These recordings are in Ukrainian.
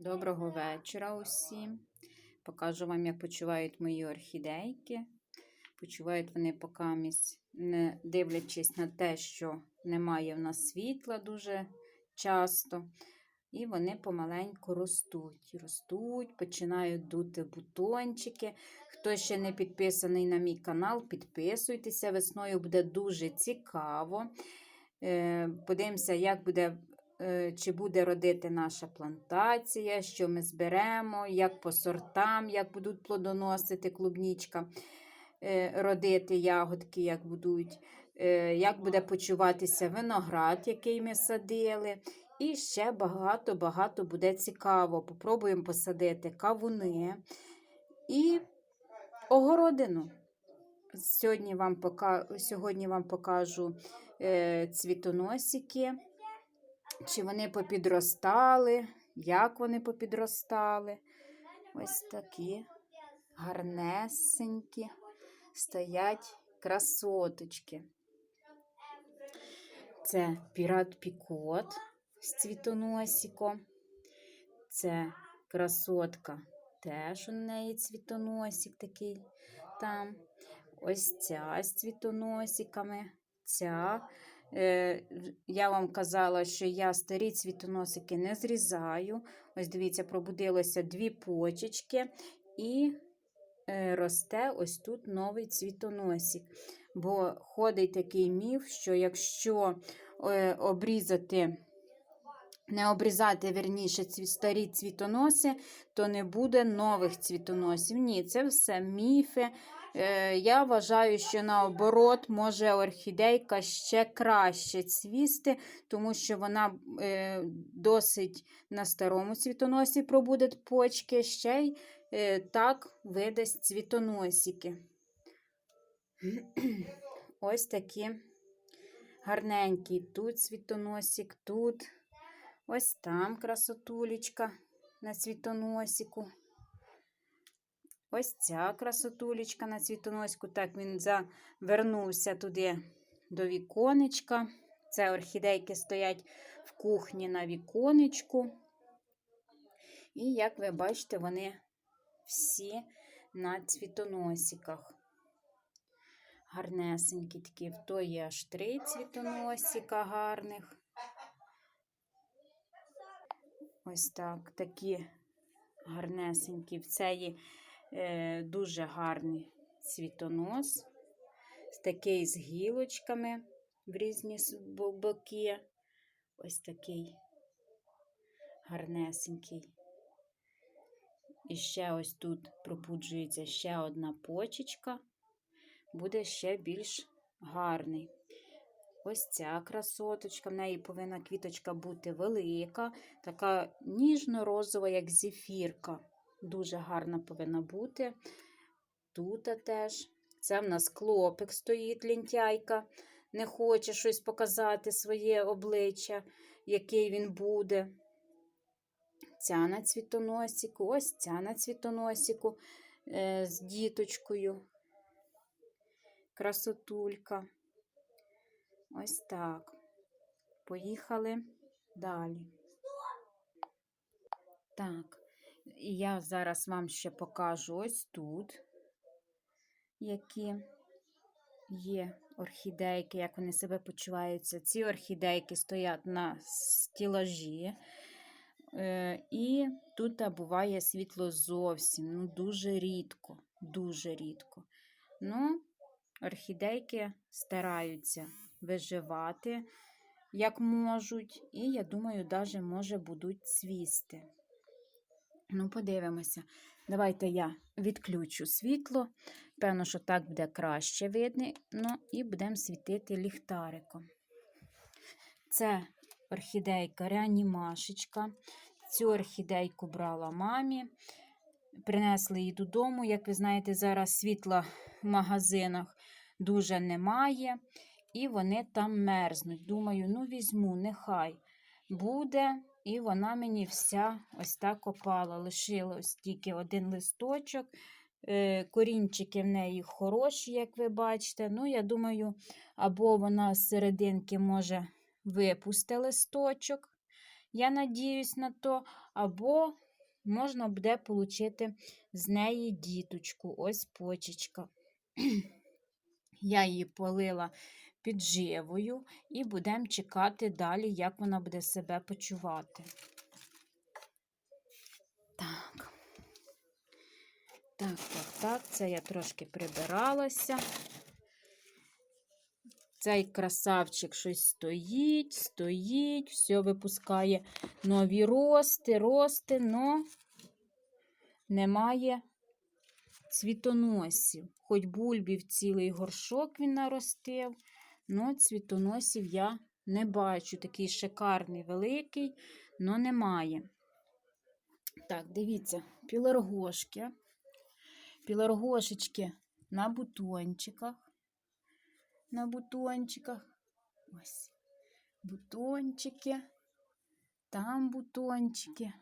Доброго вечора усім. Покажу вам, як почувають мої орхідейки. Почувають вони поки місь, не дивлячись на те, що немає в нас світла дуже часто. І вони помаленьку ростуть. Ростуть, починають дути бутончики. Хто ще не підписаний на мій канал, підписуйтеся. Весною буде дуже цікаво. Е, Подивимося, як буде чи буде родити наша плантація, що ми зберемо, як по сортам, як будуть плодоносити клубнічка, е, родити ягодки, як будуть, е, як буде почуватися виноград, який ми садили. І ще багато-багато буде цікаво. Попробуємо посадити кавуни і огородину. Сьогодні вам, пока... Сьогодні вам покажу е, цвітоносики, чи вони попідростали, як вони попідростали. Ось такі гарнесенькі стоять красоточки. Це пірат Пікот з цвітоносиком. Це красотка. Теж у неї цвітоносик такий там. Ось ця з цвітоносиками. Ця. Е, я вам казала, що я старі цвітоносики не зрізаю. Ось дивіться, пробудилося дві почечки, і е, росте ось тут новий цвітоносик. Бо ходить такий міф, що якщо е, обрізати. Не обрізати верніше старі цвітоноси, то не буде нових цвітоносів. Ні, це все міфи. Е, Я вважаю, що наоборот може орхідейка ще краще цвісти, тому що вона е, досить на старому цвітоносі пробуде почки, ще й е, так видасть цвітоносики. Ось такі гарненькі. Тут цвітоносик, тут. Ось там красотулечка на цвітоносику. Ось ця красотулечка на цвітоносику. Так, він завернувся туди до віконечка. Це орхідейки стоять в кухні на віконечку. І, як ви бачите, вони всі на цвітоносиках. Гарнесенькі такі. В той є аж три цвітоносика гарних. Ось так, такі гарнесенькі. В цей е, дуже гарний цвітонос. Такий з гілочками в різні боки. Ось такий гарнесенький. І ще ось тут пробуджується ще одна почечка, буде ще більш гарний. Ось ця красоточка, в неї повинна квіточка бути велика, така ніжно-розова, як зефірка. Дуже гарна повинна бути. Тут теж. Це в нас клопик стоїть, лінтяйка, не хоче щось показати своє обличчя, який він буде. Ця на цвітоносику, ось ця на цвітоносику е, з діточкою. Красотулька. Ось так. Поїхали далі. Так, я зараз вам ще покажу ось тут, які є орхідейки, як вони себе почуваються. Ці орхідейки стоять на стілажі. Е, і тут буває світло зовсім, ну, дуже рідко, дуже рідко. Ну, орхідейки стараються виживати, як можуть, і, я думаю, навіть, може, будуть цвісти. Ну, подивимося. Давайте я відключу світло. Певно, що так буде краще видно. Ну, і будемо світити ліхтариком. Це орхідейка реанімашечка. Цю орхідейку брала мамі. Принесли її додому. Як ви знаєте, зараз світла в магазинах дуже немає. І вони там мерзнуть. Думаю, ну візьму, нехай буде. І вона мені вся ось так опала. Лишилось тільки один листочок. Е, корінчики в неї хороші, як ви бачите. Ну, я думаю, або вона з серединки може випусти листочок. Я надіюсь на то, або можна буде отримати з неї діточку. Ось почечка. Я її полила підживою і будемо чекати далі, як вона буде себе почувати. Так. Так, так, так, це я трошки прибиралася. Цей красавчик щось стоїть, стоїть, все випускає нові рости, рости, но немає цвітоносів. Хоч бульбів цілий горшок він наростив, но цвітоносів я не бачу. Такий шикарний, великий, но немає. Так, дивіться, пілергошки. Пілергошечки на бутончиках. На бутончиках. Ось. Бутончики. Там бутончики.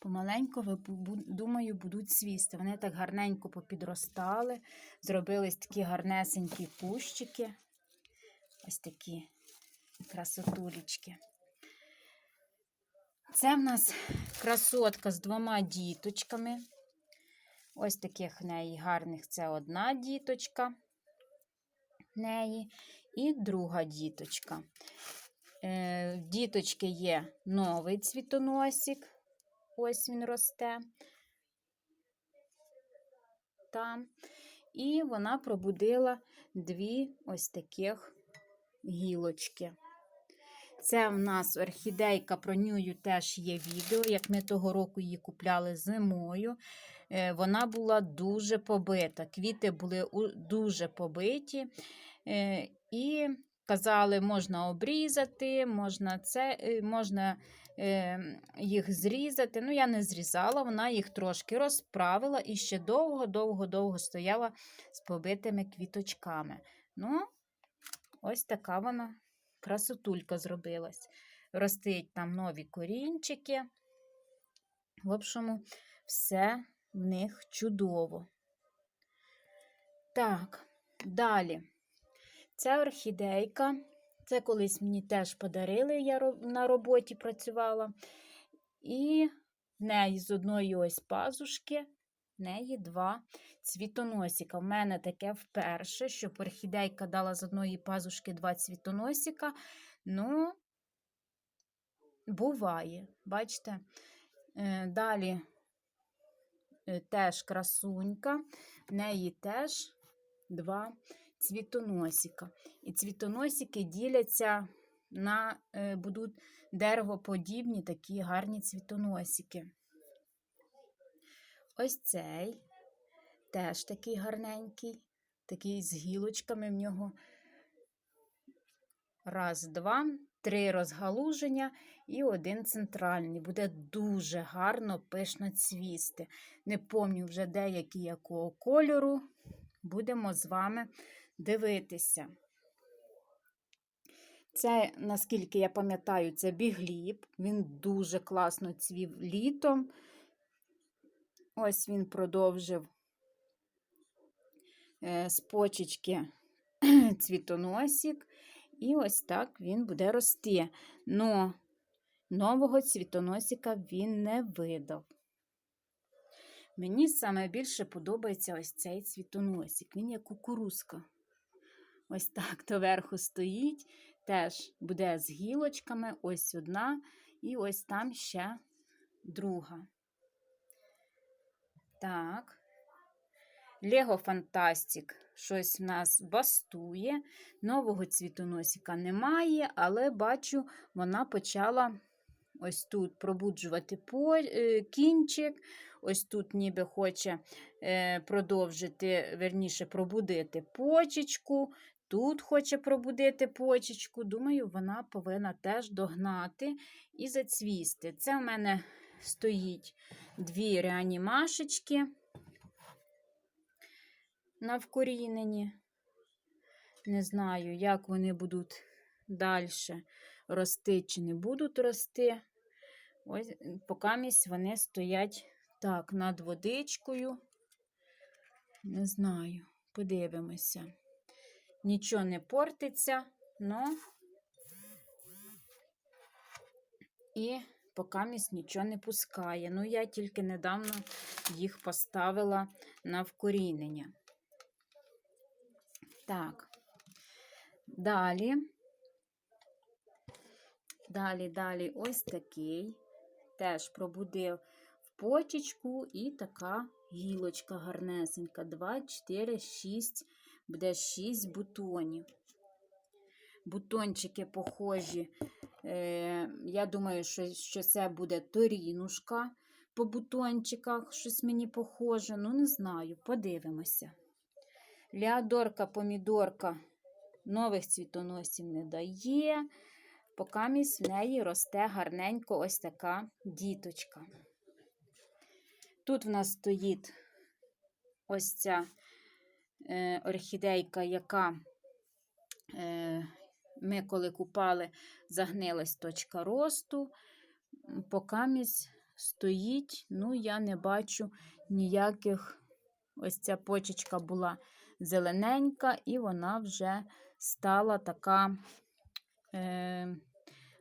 Помаленько, думаю, будуть свісти. Вони так гарненько попідростали, зробились такі гарнесенькі кущики. Ось такі красотулечки. Це в нас красотка з двома діточками. Ось таких в неї гарних це одна діточка неї і друга діточка. Е, в діточки є новий цвітоносик. Ось він росте там. І вона пробудила дві ось таких гілочки. Це в нас орхідейка, про нього теж є відео, як ми того року її купляли зимою. Е, Вона була дуже побита. Квіти були дуже побиті. Е, І казали, можна обрізати, можна це, е, можна їх зрізати. Ну, я не зрізала, вона їх трошки розправила і ще довго-довго-довго стояла з побитими квіточками. Ну, ось така вона красотулька зробилась. Ростить там нові корінчики. В общому, все в них чудово. Так, далі. Ця орхідейка. Це колись мені теж подарили, я на роботі працювала. І в неї з одної ось пазушки, неї два цвітоносика. В мене таке вперше, щоб орхідейка дала з одної пазушки два цвітоносика. Ну, буває, бачите? Е, Далі е, теж красунька, в неї теж два цвітоносика. І цвітоносики діляться на е, будуть деревоподібні такі гарні цвітоносики. Ось цей теж такий гарненький, такий з гілочками в нього. Раз, два, три розгалуження і один центральний. Буде дуже гарно, пишно цвісти. Не пам'ятаю вже деякі якого кольору. Будемо з вами дивитися. Це, наскільки я пам'ятаю, це бігліб. Він дуже класно цвів літом. Ось він продовжив е, з почечки цвітоносик. І ось так він буде рости. Но нового цвітоносика він не видав. Мені саме більше подобається ось цей цвітоносик. Він як кукурузка. Ось так доверху стоїть. Теж буде з гілочками. Ось одна, і ось там ще друга. Так. Лего Фантастик щось в нас бастує. Нового цвітоносика немає, але бачу, вона почала ось тут пробуджувати е, кінчик. Ось тут ніби хоче е, продовжити, верніше, пробудити почечку. Тут хоче пробудити почечку. Думаю, вона повинна теж догнати і зацвісти. Це в мене стоїть дві реанімашечки на вкорінені. Не знаю, як вони будуть далі рости чи не будуть рости. Ось, покамість вони стоять так, над водичкою. Не знаю, подивимося. Нічого не портиться, но і поки місь нічого не пускає. Ну, я тільки недавно їх поставила на вкорінення. Так. Далі. Далі, далі ось такий. Теж пробудив в почечку і така гілочка гарнесенька. 2, 4, 6, буде 6 бутонів. Бутончики похожі. Е, я думаю, що, це буде торінушка по бутончиках. Щось мені похоже. Ну, не знаю, подивимося. Леодорка, помідорка нових цвітоносів не дає. Покамість в неї росте гарненько ось така діточка. Тут в нас стоїть ось ця е, орхідейка, яка е, ми коли купали, загнилась точка росту. Покамість стоїть, ну, я не бачу ніяких. Ось ця почечка була зелененька, і вона вже стала така. Е,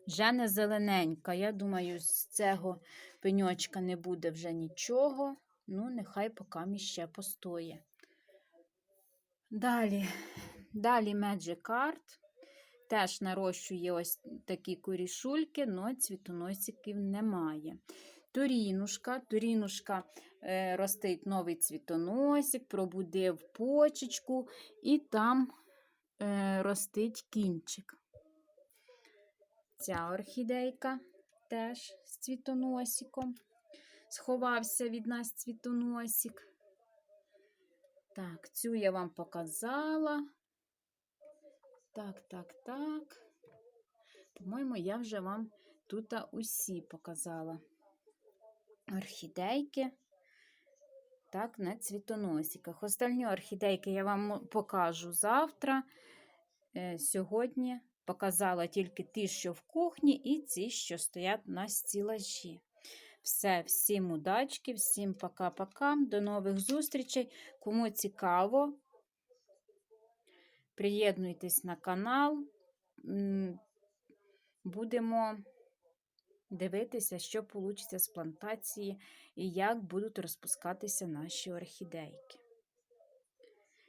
вже не зелененька. Я думаю, з цього пеньочка не буде вже нічого. Ну, нехай поки ще постоє. Далі, далі Magic Art. Теж нарощує ось такі корішульки, але цвітоносиків немає. Торінушка, торінушка е, ростить новий цвітоносик, пробудив почечку, і там е, ростить кінчик. Ця орхідейка теж з цвітоносиком. Сховався від нас цвітоносик. Так, цю я вам показала. Так, так, так. По-моєму, я вже вам тут усі показала. Орхідейки. Так, на цвітоносиках. Остальні орхідейки я вам покажу завтра. Е, Сьогодні показала тільки ті, що в кухні, і ці, що стоять на стілажі. Все, всім удачки, всім пока-пока. До нових зустрічей. Кому цікаво, приєднуйтесь на канал. Будемо дивитися, що вийде з плантації і як будуть розпускатися наші орхідейки.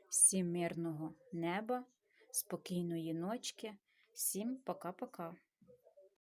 Всім мирного неба, спокійної ночки. Всім пока-пока.